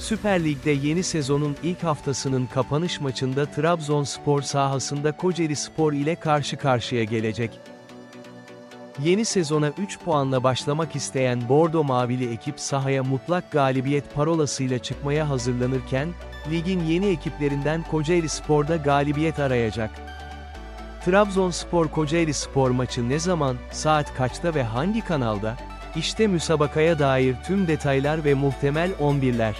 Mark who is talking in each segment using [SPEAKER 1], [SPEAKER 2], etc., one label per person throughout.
[SPEAKER 1] Süper Lig'de yeni sezonun ilk haftasının kapanış maçında Trabzonspor sahasında Kocaeli Spor ile karşı karşıya gelecek. Yeni sezona 3 puanla başlamak isteyen Bordo Mavili ekip sahaya mutlak galibiyet parolasıyla çıkmaya hazırlanırken, ligin yeni ekiplerinden Kocaeli Spor'da galibiyet arayacak. Trabzonspor Kocaeli Spor maçı ne zaman, saat kaçta ve hangi kanalda? İşte müsabakaya dair tüm detaylar ve muhtemel 11'ler.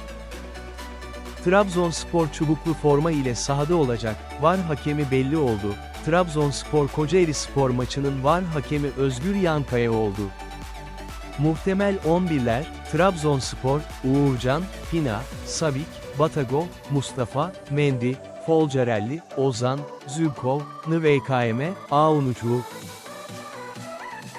[SPEAKER 1] Trabzonspor çubuklu forma ile sahada olacak, VAR hakemi belli oldu. Trabzonspor Kocaeli Spor maçının VAR hakemi Özgür Yankaya oldu. Muhtemel 11'ler, Trabzonspor, Uğurcan, Pina, Savik, Batago, Mustafa, Mendi, Folcarelli, Ozan, Zülkov, NVKM, Aunucu,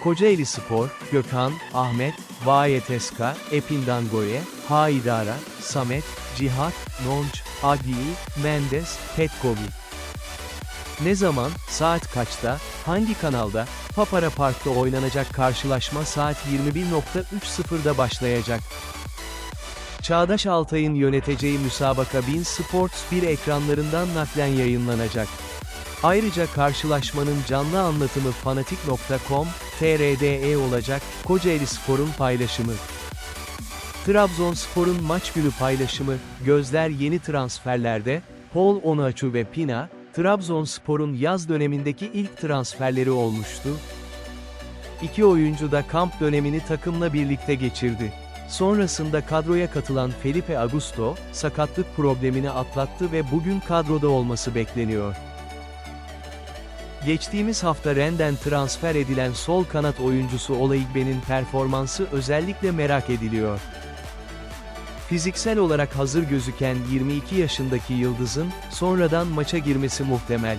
[SPEAKER 1] Kocaeli Spor, Gökhan, Ahmet, Vayeteska, Epindangoye, Haidara, Samet, Cihat, Nonç, Agi, Mendes, Petkovi. Ne zaman, saat kaçta, hangi kanalda, Papara Park'ta oynanacak karşılaşma saat 21.30'da başlayacak. Çağdaş Altay'ın yöneteceği müsabaka Bin Sports 1 ekranlarından naklen yayınlanacak. Ayrıca karşılaşmanın canlı anlatımı fanatik.com, TRDE olacak, Kocaeli Spor'un paylaşımı. Trabzonspor'un maç günü paylaşımı, gözler yeni transferlerde, Paul Onuachu ve Pina, Trabzonspor'un yaz dönemindeki ilk transferleri olmuştu. İki oyuncu da kamp dönemini takımla birlikte geçirdi. Sonrasında kadroya katılan Felipe Augusto, sakatlık problemini atlattı ve bugün kadroda olması bekleniyor. Geçtiğimiz hafta Ren'den transfer edilen sol kanat oyuncusu Olaigbe'nin performansı özellikle merak ediliyor. Fiziksel olarak hazır gözüken 22 yaşındaki Yıldız'ın, sonradan maça girmesi muhtemel.